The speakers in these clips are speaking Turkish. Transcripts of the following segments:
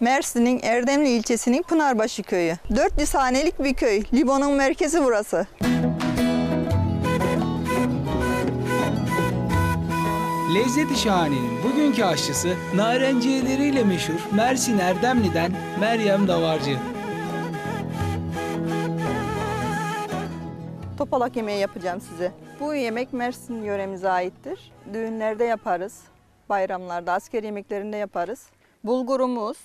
Mersin'in Erdemli ilçesinin Pınarbaşı köyü. 400 hanelik bir köy. Limon'un merkezi burası. Lezzeti Şahane'nin bugünkü aşçısı narenciyeleriyle meşhur Mersin Erdemli'den Meryem Davarcı. Topalak yemeği yapacağım size. Bu yemek Mersin yöremize aittir. Düğünlerde yaparız, bayramlarda, asker yemeklerinde yaparız. Bulgurumuz,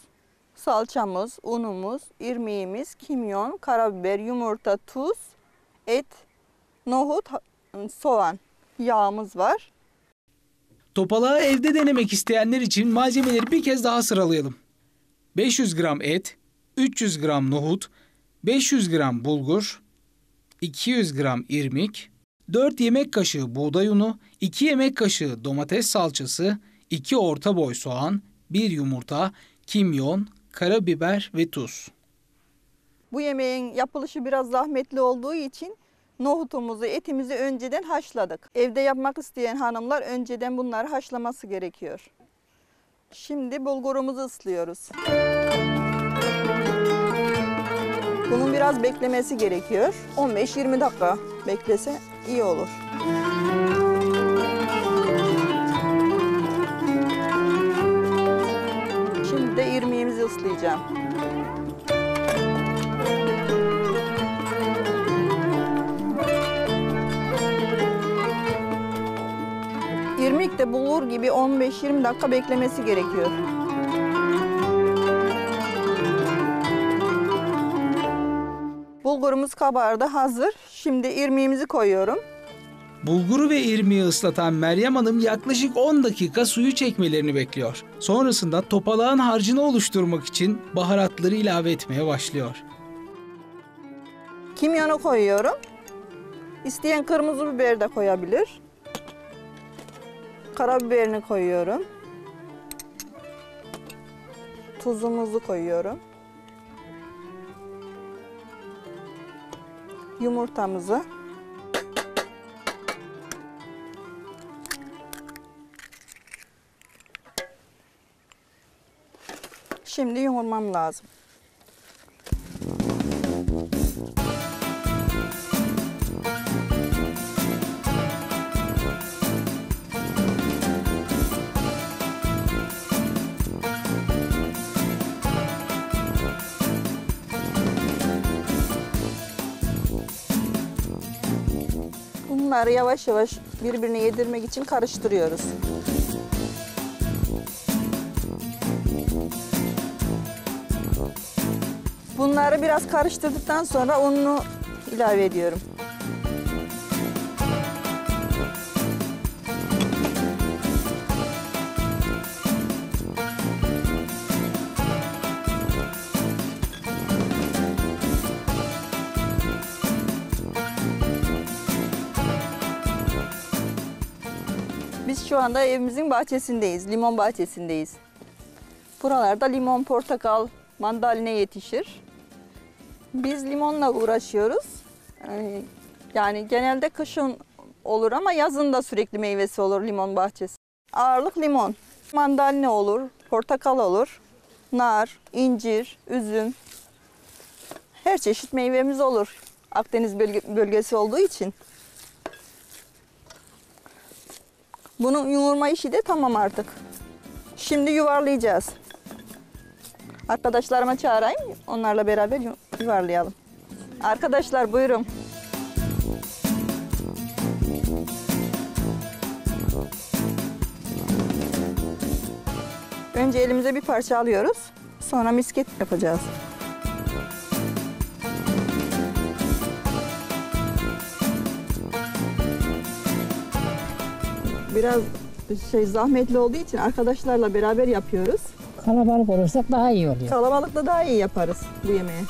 salçamız, unumuz, irmiğimiz, kimyon, karabiber, yumurta, tuz, et, nohut, soğan, yağımız var. Topalağı evde denemek isteyenler için malzemeleri bir kez daha sıralayalım. 500 gram et, 300 gram nohut, 500 gram bulgur, 200 gram irmik, 4 yemek kaşığı buğday unu, 2 yemek kaşığı domates salçası, 2 orta boy soğan, 1 yumurta, kimyon, karabiber ve tuz. Bu yemeğin yapılışı biraz zahmetli olduğu için nohutumuzu, etimizi önceden haşladık. Evde yapmak isteyen hanımlar önceden bunları haşlaması gerekiyor. Şimdi bulgurumuzu ıslıyoruz. Bunun biraz beklemesi gerekiyor. 15-20 dakika beklese iyi olur. Şimdi de irmiğimizi ıslayacağım. İrmik de bulgur gibi 15-20 dakika beklemesi gerekiyor. Bulgurumuz kabardı, hazır. Şimdi irmiğimizi koyuyorum. Bulguru ve irmiği ıslatan Meryem Hanım yaklaşık 10 dakika suyu çekmelerini bekliyor. Sonrasında topalağın harcını oluşturmak için baharatları ilave etmeye başlıyor. Kimyonu koyuyorum. İsteyen kırmızı biber de koyabilir. Karabiberini koyuyorum. Tuzumuzu koyuyorum. Yumurtamızı. Şimdi yoğurmam lazım. Bunları yavaş yavaş birbirine yedirmek için karıştırıyoruz. Bunları biraz karıştırdıktan sonra ununu ilave ediyorum. Biz şu anda evimizin bahçesindeyiz, limon bahçesindeyiz. Buralarda limon, portakal, mandalina yetişir. Biz limonla uğraşıyoruz. Ee, Yani genelde kışın olur ama yazın da sürekli meyvesi olur limon bahçesi. Ağırlık limon, mandalina olur, portakal olur, nar, incir, üzüm. Her çeşit meyvemiz olur. Akdeniz bölge- bölgesi olduğu için. Bunun yoğurma işi de tamam artık. Şimdi yuvarlayacağız. Arkadaşlarıma çağırayım, onlarla beraber yu- yuvarlayalım. Arkadaşlar buyurun. Önce elimize bir parça alıyoruz. Sonra misket yapacağız. Biraz şey zahmetli olduğu için arkadaşlarla beraber yapıyoruz. Kalabalık olursak daha iyi oluyor. Kalabalıkta daha iyi yaparız bu yemeği.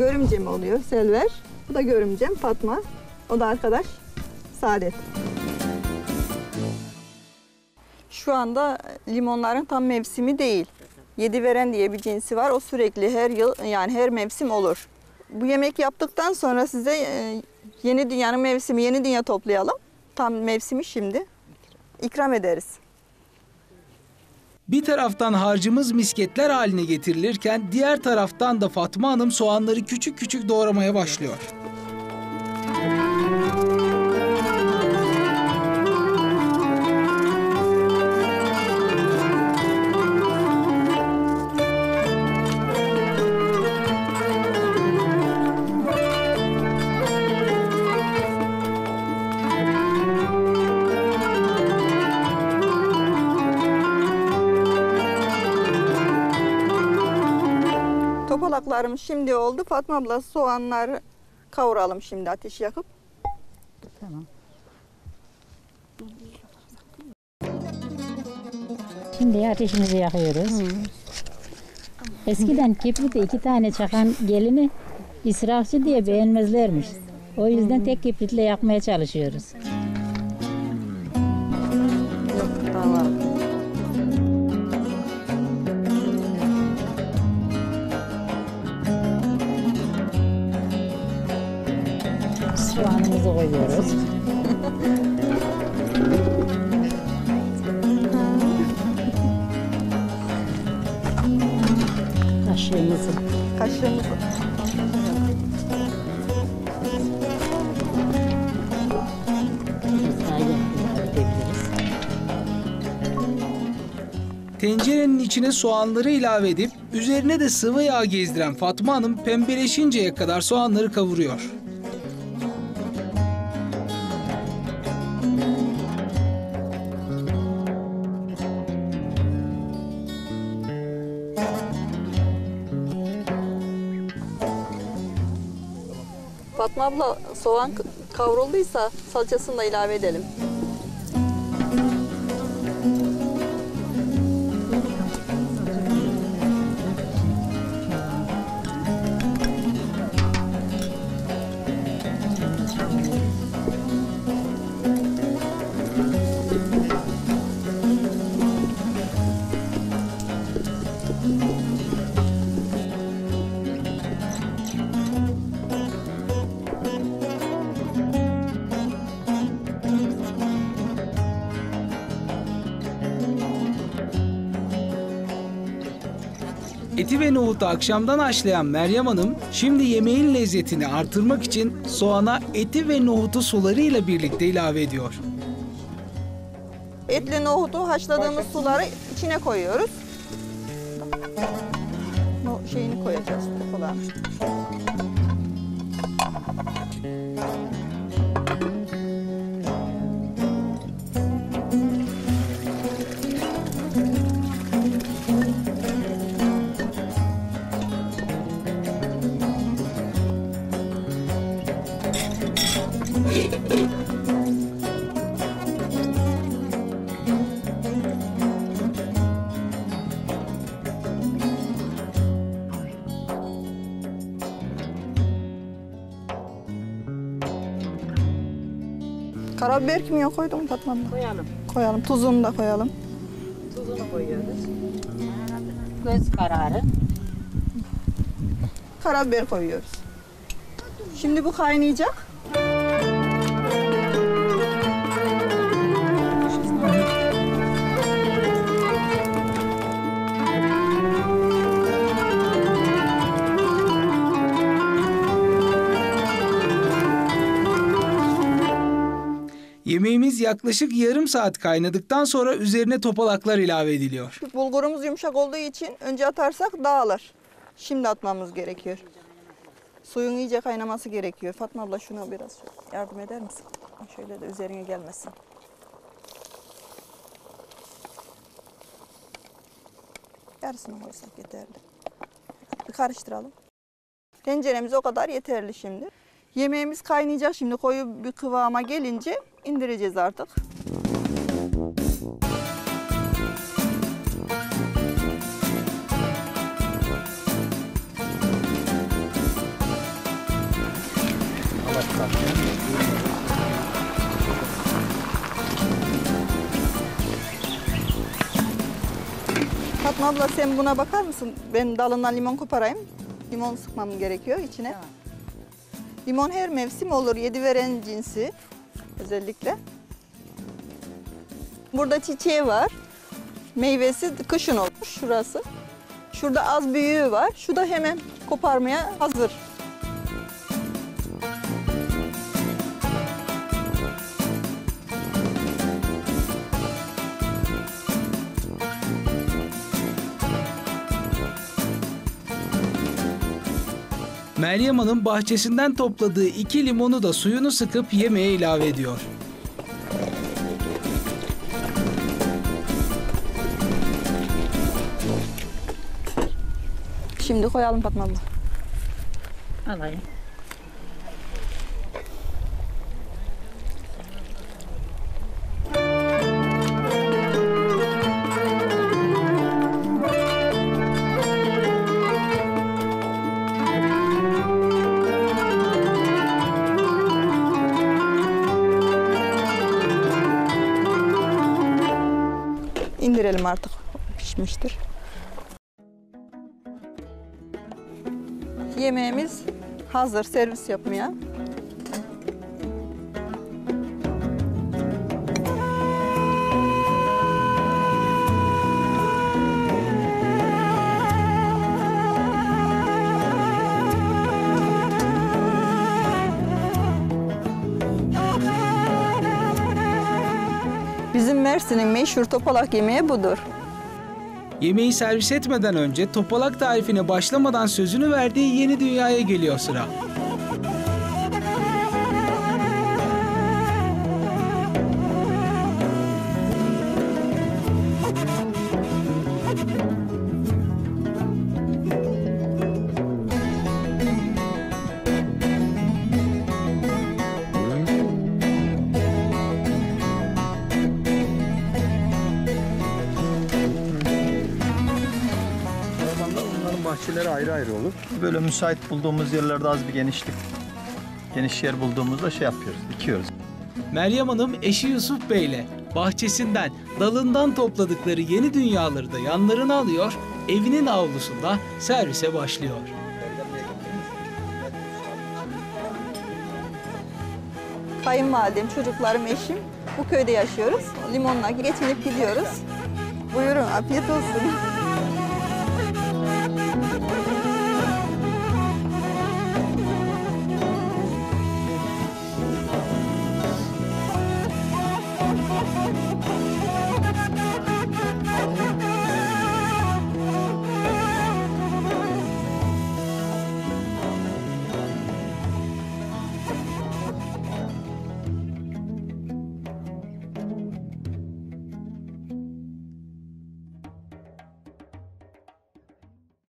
Görümcem oluyor Selver. Bu da görümcem Fatma. O da arkadaş Saadet. Şu anda limonların tam mevsimi değil. Yedi veren diye bir cinsi var. O sürekli her yıl yani her mevsim olur. Bu yemek yaptıktan sonra size e, yeni dünyanın mevsimi, yeni dünya toplayalım. Tam mevsimi şimdi. İkram ederiz. Bir taraftan harcımız misketler haline getirilirken diğer taraftan da Fatma Hanım soğanları küçük küçük doğramaya başlıyor. Topalaklarımız şimdi oldu. Fatma abla soğanları kavuralım şimdi ateş yakıp. Tamam. Şimdi ateşimizi yakıyoruz. Eskiden kibrite iki tane çakan gelini israfçı diye beğenmezlermiş. O yüzden tek kibritle yakmaya çalışıyoruz. Soğanımızı koyuyoruz. Kaşığımızı Kaşığımızı. Tencerenin içine soğanları ilave edip üzerine de sıvı yağ gezdiren Fatma Hanım pembeleşinceye kadar soğanları kavuruyor. Abla soğan kavrulduysa salçasını da ilave edelim. Eti ve nohutu akşamdan haşlayan Meryem Hanım şimdi yemeğin lezzetini artırmak için soğana eti ve nohutu sularıyla birlikte ilave ediyor. Etli nohutu haşladığımız suları içine koyuyoruz. No şeyini koyacağız falan. Karabiber kimyon koydum abla? Koyalım. Koyalım. Tuzunu da koyalım. Tuzunu koyuyoruz. Göz kararı. Karabiber koyuyoruz. Şimdi bu kaynayacak. Yemeğimiz yaklaşık yarım saat kaynadıktan sonra üzerine topalaklar ilave ediliyor. Bulgurumuz yumuşak olduğu için önce atarsak dağılır. Şimdi atmamız gerekiyor. Suyun iyice kaynaması gerekiyor. Fatma abla şuna biraz yardım eder misin? Şöyle de üzerine gelmesin. Yarısını koysak yeterli. Bir karıştıralım. Tenceremiz o kadar yeterli şimdi. Yemeğimiz kaynayacak şimdi koyu bir kıvama gelince indireceğiz artık. Fatma abla sen buna bakar mısın? Ben dalından limon koparayım. Limon sıkmam gerekiyor içine. Limon her mevsim olur. Yedi veren cinsi özellikle. Burada çiçeği var. Meyvesi kışın olmuş şurası. Şurada az büyüğü var. Şu da hemen koparmaya hazır. Meryem Hanım bahçesinden topladığı iki limonu da suyunu sıkıp yemeğe ilave ediyor. Şimdi koyalım Fatma abla. Alayım. İndirelim artık. Pişmiştir. Yemeğimiz hazır servis yapmaya. Mersin'in meşhur topalak yemeği budur. Yemeği servis etmeden önce topalak tarifine başlamadan sözünü verdiği yeni dünyaya geliyor sıra. Ayrı ayrı olur. Böyle müsait bulduğumuz yerlerde az bir genişlik, geniş yer bulduğumuzda şey yapıyoruz, dikiyoruz. Meryem Hanım eşi Yusuf Bey ile bahçesinden, dalından topladıkları yeni dünyaları da yanlarına alıyor, evinin avlusunda servise başlıyor. Kayınvalidem, çocuklarım, eşim bu köyde yaşıyoruz. Limonla geçinip gidiyoruz. Buyurun, afiyet olsun.